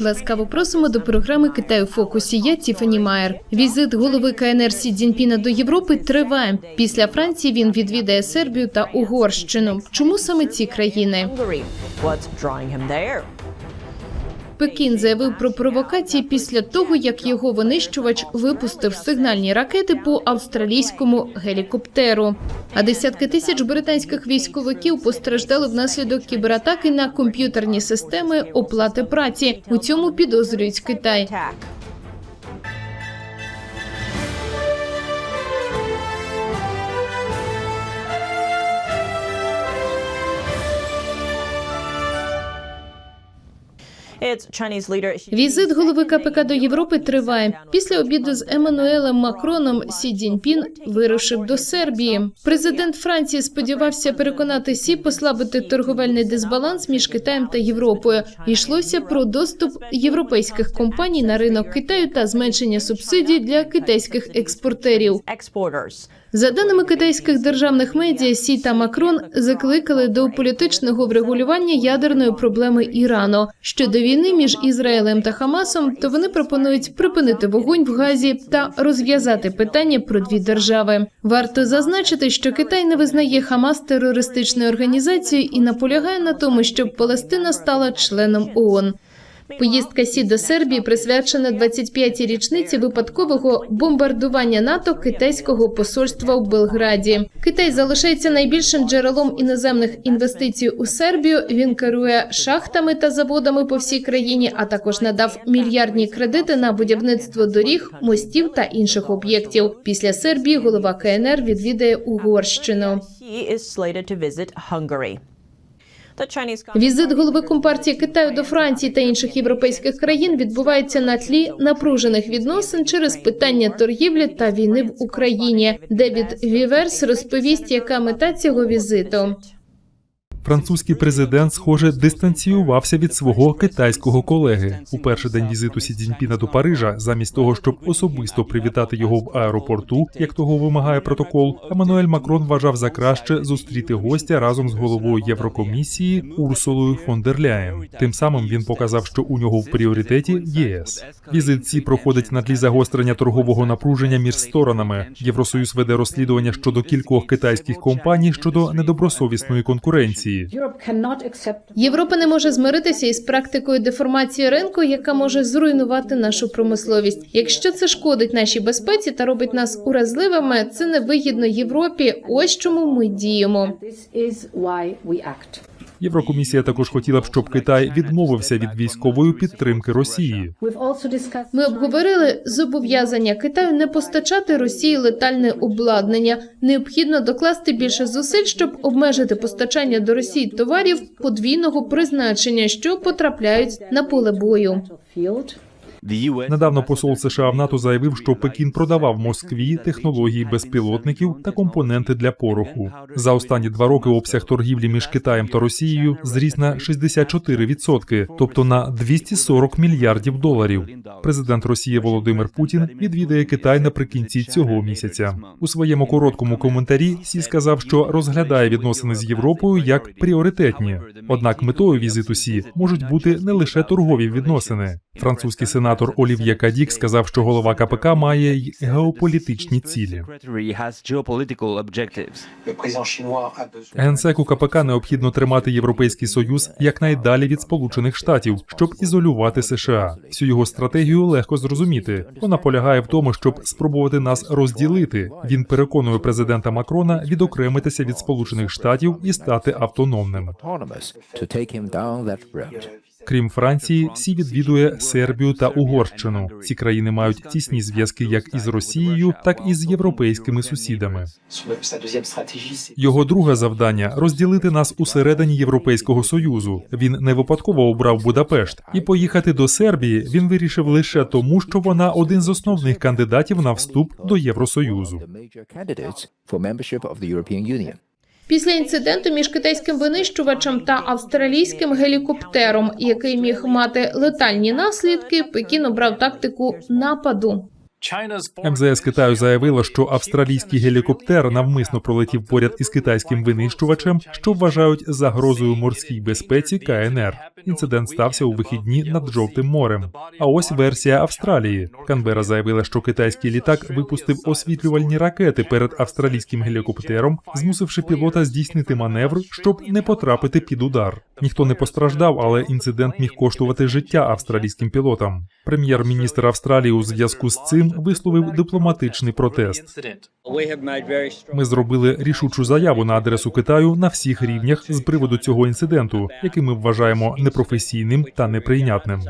Ласкаво просимо до програми Китай у фокусі. Я Тіфані Майер. Візит голови КНР Сі Цзіньпіна до Європи триває. Після Франції він відвідає Сербію та Угорщину. Чому саме ці країни? Пекін заявив про провокації після того, як його винищувач випустив сигнальні ракети по австралійському гелікоптеру. А десятки тисяч британських військовиків постраждали внаслідок кібератаки на комп'ютерні системи оплати праці. У цьому підозрюють Китай. Візит голови КПК до Європи триває. Після обіду з Еммануелем Макроном Сі Цзіньпін вирушив до Сербії. Президент Франції сподівався переконати Сі послабити торговельний дисбаланс між Китаєм та Європою. Йшлося про доступ європейських компаній на ринок Китаю та зменшення субсидій для китайських експортерів. За даними китайських державних медіа, Сі та Макрон закликали до політичного врегулювання ядерної проблеми Ірану. Щодо війни між Ізраїлем та Хамасом, то вони пропонують припинити вогонь в Газі та розв'язати питання про дві держави. Варто зазначити, що Китай не визнає Хамас терористичною організацією і наполягає на тому, щоб Палестина стала членом ООН. Поїздка Сі до Сербії присвячена 25-й річниці випадкового бомбардування НАТО китайського посольства в Белграді. Китай залишається найбільшим джерелом іноземних інвестицій у Сербію. Він керує шахтами та заводами по всій країні, а також надав мільярдні кредити на будівництво доріг, мостів та інших об'єктів. Після Сербії голова КНР відвідає Угорщину. Візит голови компартії Китаю до Франції та інших європейських країн відбувається на тлі напружених відносин через питання торгівлі та війни в Україні. Девід Віверс розповість, яка мета цього візиту. Французький президент, схоже, дистанціювався від свого китайського колеги у перший день візиту Сі Цзіньпіна до Парижа, замість того, щоб особисто привітати його в аеропорту, як того вимагає протокол. Еммануель Макрон вважав за краще зустріти гостя разом з головою Єврокомісії Урсулою фон дер Ляєн. Тим самим він показав, що у нього в пріоритеті ЄС. Візит Сі проходить на тлі загострення торгового напруження між сторонами. Євросоюз веде розслідування щодо кількох китайських компаній щодо недобросовісної конкуренції. Європа не може змиритися із практикою деформації ринку, яка може зруйнувати нашу промисловість. Якщо це шкодить нашій безпеці та робить нас уразливими, це не вигідно Європі. Ось чому ми діємо. Єврокомісія також хотіла б, щоб Китай відмовився від військової підтримки Росії. Ми обговорили зобов'язання Китаю не постачати Росії летальне обладнання. Необхідно докласти більше зусиль, щоб обмежити постачання до Росії товарів подвійного призначення, що потрапляють на поле бою. Недавно посол США в НАТО заявив, що Пекін продавав Москві технології безпілотників та компоненти для пороху. За останні два роки обсяг торгівлі між Китаєм та Росією зріс на 64%, тобто на 240 мільярдів доларів. Президент Росії Володимир Путін відвідає Китай наприкінці цього місяця. У своєму короткому коментарі Сі сказав, що розглядає відносини з Європою як пріоритетні. Однак метою візиту Сі можуть бути не лише торгові відносини. Французький сенатор Олів'є Кадік сказав, що голова КПК має й геополітичні цілі. Генсеку КПК необхідно тримати Європейський Союз якнайдалі від Сполучених Штатів, щоб ізолювати США. Всю його стратегію легко зрозуміти. Вона полягає в тому, щоб спробувати нас розділити. Він переконує президента Макрона відокремитися від Сполучених Штатів і стати автономним. Крім Франції, всі відвідує Сербію та Угорщину. Ці країни мають тісні зв'язки як із Росією, так і з європейськими сусідами. Його друге завдання розділити нас усередині Європейського союзу. Він не випадково обрав Будапешт і поїхати до Сербії. Він вирішив лише тому, що вона один з основних кандидатів на вступ до Євросоюзу. Після інциденту між китайським винищувачем та австралійським гелікоптером, який міг мати летальні наслідки, Пекін обрав тактику нападу. МЗС Китаю заявило, що австралійський гелікоптер навмисно пролетів поряд із китайським винищувачем, що вважають загрозою морській безпеці КНР. Інцидент стався у вихідні над Жовтим морем. А ось версія Австралії. Канбера заявила, що китайський літак випустив освітлювальні ракети перед австралійським гелікоптером, змусивши пілота здійснити маневр, щоб не потрапити під удар. Ніхто не постраждав, але інцидент міг коштувати життя австралійським пілотам. Прем'єр-міністр Австралії у зв'язку з цим висловив дипломатичний протест. Ми зробили рішучу заяву на адресу Китаю на всіх рівнях з приводу цього інциденту, який ми вважаємо непрофесійним та неприйнятним.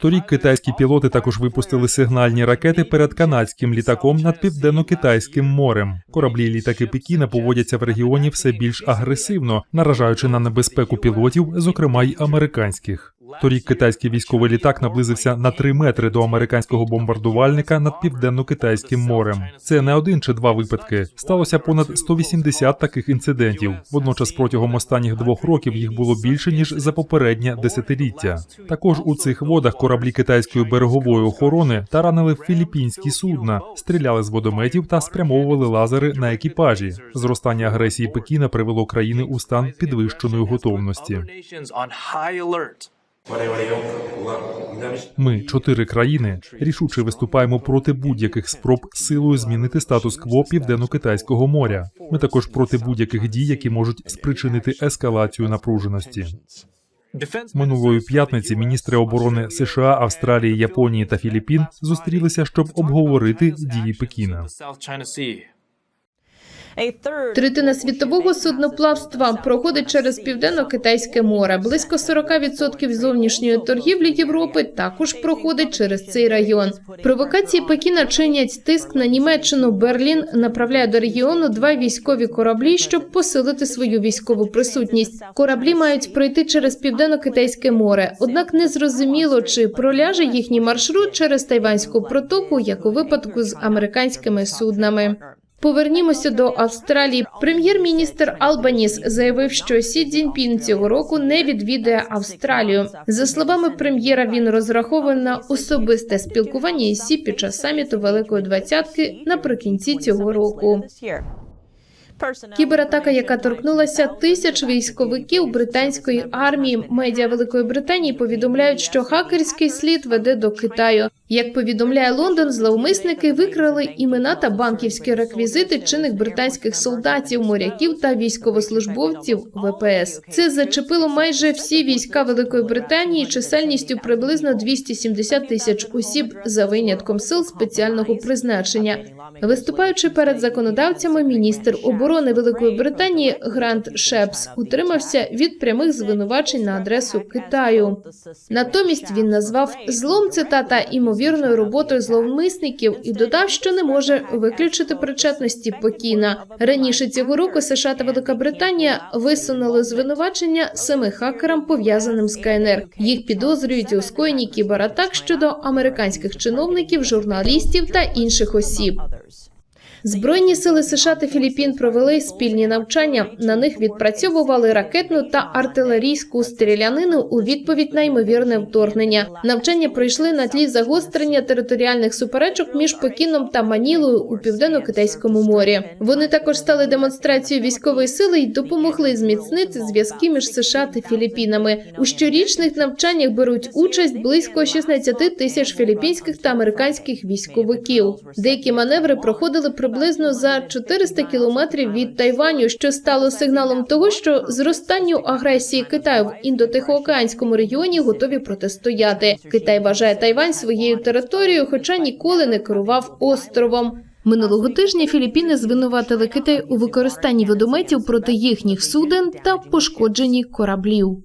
Торік китайські пілоти також випустили сигнальні ракети перед канадським літаком над південно-китайським морем. Кораблі літаки Пекіна поводяться в регіоні все більш агресивно, наражаючи на небезпеку пілотів, зокрема й американських. Торік китайський військовий літак наблизився на 3 метри до американського бомбардувальника над південно-китайським морем. Це не один чи два випадки. Сталося понад 180 таких інцидентів. Водночас протягом останніх двох років їх було більше ніж за попереднє десятиліття. Також у цих водах кораблі китайської берегової охорони таранили філіппінські судна, стріляли з водометів та спрямовували лазери на екіпажі. Зростання агресії Пекіна привело країни у стан підвищеної готовності. Ми, чотири країни, рішуче виступаємо проти будь-яких спроб силою змінити статус-кво південно-китайського моря. Ми також проти будь-яких дій, які можуть спричинити ескалацію напруженості. Минулої п'ятниці міністри оборони США, Австралії, Японії та Філіппін зустрілися, щоб обговорити дії Пекіна. Третина світового судноплавства проходить через південно-китайське море. Близько 40% зовнішньої торгівлі Європи також проходить через цей район. Провокації Пекіна чинять тиск на Німеччину. Берлін направляє до регіону два військові кораблі, щоб посилити свою військову присутність. Кораблі мають пройти через південно-китайське море. Однак не зрозуміло, чи проляже їхній маршрут через Тайванську протоку, як у випадку з американськими суднами. Повернімося до Австралії. Прем'єр-міністр Албаніс заявив, що Сі Цзіньпін цього року не відвідає Австралію. За словами прем'єра, він розраховує на особисте спілкування із Сі під час саміту Великої Двадцятки наприкінці цього року. Кібератака, яка торкнулася тисяч військовиків британської армії, медіа Великої Британії повідомляють, що хакерський слід веде до Китаю. Як повідомляє Лондон, зловмисники викрали імена та банківські реквізити чинних британських солдатів, моряків та військовослужбовців ВПС. Це зачепило майже всі війська Великої Британії чисельністю приблизно 270 тисяч осіб за винятком сил спеціального призначення. Виступаючи перед законодавцями, міністр оборони Великої Британії Грант Шепс утримався від прямих звинувачень на адресу Китаю. Натомість він назвав злом цитата імовірною роботою зловмисників і додав, що не може виключити причетності Пекіна. Раніше цього року США та Велика Британія висунули звинувачення семи хакерам, пов'язаним з КНР. Їх підозрюють у скоєнні кібератак щодо американських чиновників, журналістів та інших осіб. Збройні сили США та Філіппін провели спільні навчання. На них відпрацьовували ракетну та артилерійську стрілянину у відповідь на ймовірне вторгнення. Навчання пройшли на тлі загострення територіальних суперечок між Пекіном та Манілою у південно-китайському морі. Вони також стали демонстрацією військової сили і допомогли зміцнити зв'язки між США та Філіппінами. У щорічних навчаннях беруть участь близько 16 тисяч філіппінських та американських військовиків. Деякі маневри проходили приблизно за 400 кілометрів від Тайваню, що стало сигналом того, що зростанню агресії Китаю в індотихоокеанському регіоні готові протистояти. Китай вважає Тайвань своєю територією, хоча ніколи не керував островом. Минулого тижня Філіппіни звинуватили Китай у використанні водометів проти їхніх суден та пошкодженні кораблів.